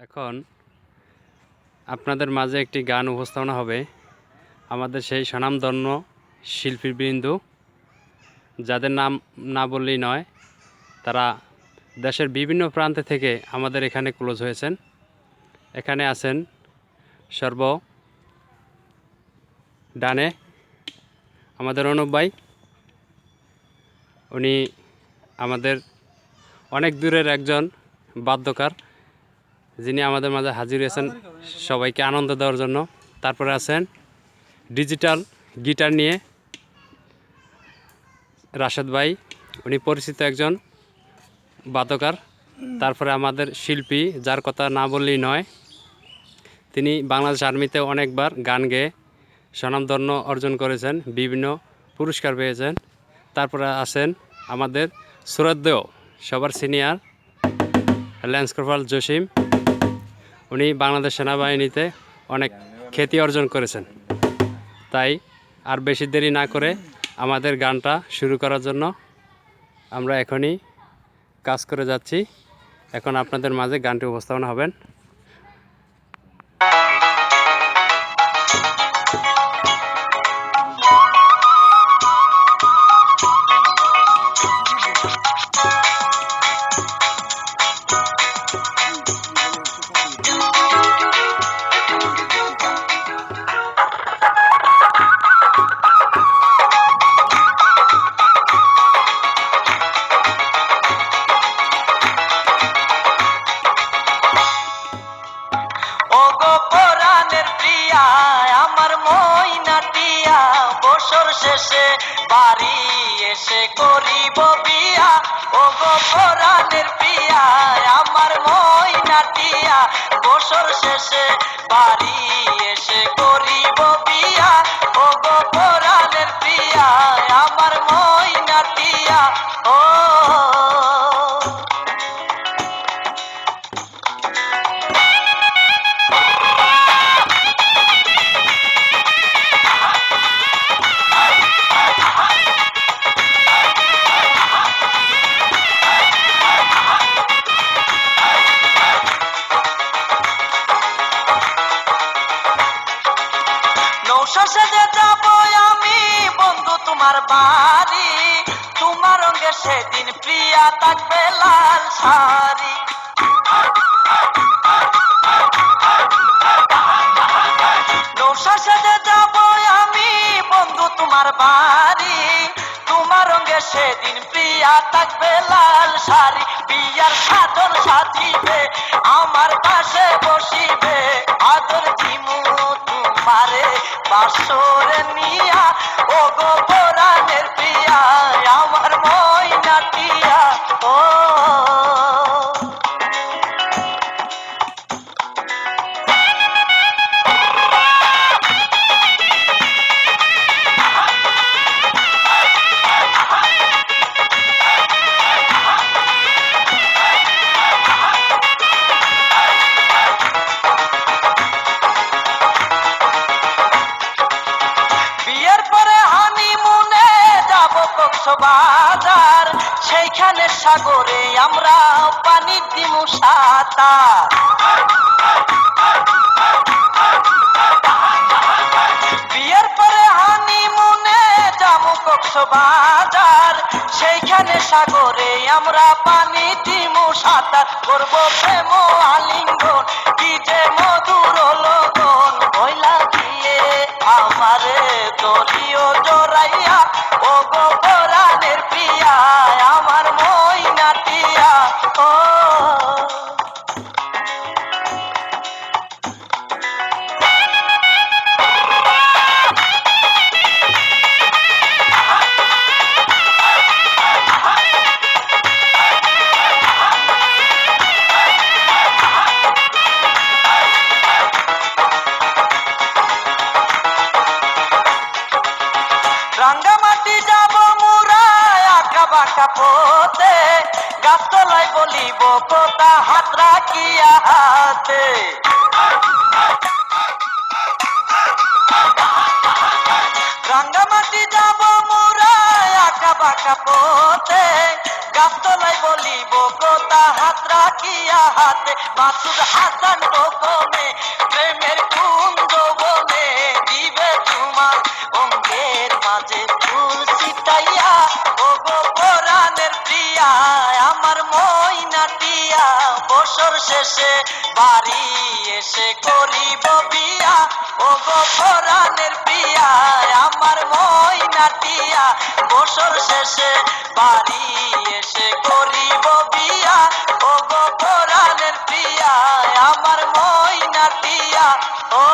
এখন আপনাদের মাঝে একটি গান উপস্থাপনা হবে আমাদের সেই স্বনামধন্য শিল্পীবৃন্দ, যাদের নাম না বললেই নয়, তারা দেশের বিভিন্ন প্রান্ত থেকে আমাদের এখানে ক্লোজ হয়েছেন। এখানে আছেন সর্ব ডানে আমাদের অনুপ ভাই। উনি আমাদের অনেক দূরের একজন বাদ্যকার। যিনি আমাদের মাঝে হাজির হয়েছেন সবাইকে আনন্দ দেওয়ার জন্য। তারপরে আছেন ডিজিটাল গিটার নিয়ে রাশেদ ভাই। উনি পরিচিত একজন বাদকার। তারপরে আমাদের শিল্পী, যার কথা না বললেই নয়, তিনি বাংলাদেশ আর্মিতে অনেকবার গান গেয়ে স্বনামধন্য অর্জন করেছেন, বিভিন্ন পুরস্কার পেয়েছেন। তারপরে আছেন আমাদের শ্রদ্ধেয় সবার সিনিয়র ল্যান্স কর্পাল জসিম। উনি বাংলাদেশ সেনাবাহিনীতে অনেক খ্যাতি অর্জন করেছেন। তাই আর বেশি দেরি না করে আমাদের গানটা শুরু করার জন্য আমরা এখনই কাজ করে যাচ্ছি। এখন আপনাদের মাঝে গানটি উপস্থাপনা হবেন শেষে বাড়ি এসে করিব বিয়া। ও গো পরাণের পিয়া, আমার মইনাটিয়া বছর শেষে বাড়ি এসে করিব বিয়া। ও গো পরাণের পিয়া, আমার মইনাটিয়া ও বাড়ি তোমার রঙে সেদিন প্রিয়া থাকবে লাল শাড়ি। নৌসা সেজে যাব আমি, বন্ধু তোমার বাড়ি। রঙে সেদিন প্রিয়া থাকবে লাল শাড়ি বিয়ার সাধন সাজিবে আমার পাশে বসিবে। আদর দিমু তোমারে, বাসরে নিয়া ও গো প্রিয়া আমার ময়নাটিয়া ও কক্সবাজার সেইখানে সাগরে আমরা পানি দিমু সাঁতার। বিয়ের পরে হানিমুনে যাব কক্সবাজার, সেইখানে সাগরে আমরা পানি দিমু সাঁতার। করব প্রেম আলিঙ্গন, কি যে মধুর লগন বাঁকা পথে, গাছতলায় বলিব হাত রাখিয়া হাতে। রাঙ্গামাটি যাব মুরায় আঁকা বাঁকা পথে, গাছতলায় বলিব কথা হাত রাখিয়া হাতে। মাসুদ হাসান গোপনে প্রেমের কুঞ্জ বনে দিবে তোমার অঙ্গের মাঝে। আমার মইনাটিয়া বছর শেষে বাড়ি এসে করিব বিয়া। ও গো পরাণের প্রিয়া আমার মইনাটিয়া বছর শেষে বাড়ি এসে করিব বিয়া। ও গো পরাণের প্রিয়া আমার মইনাটিয়া ও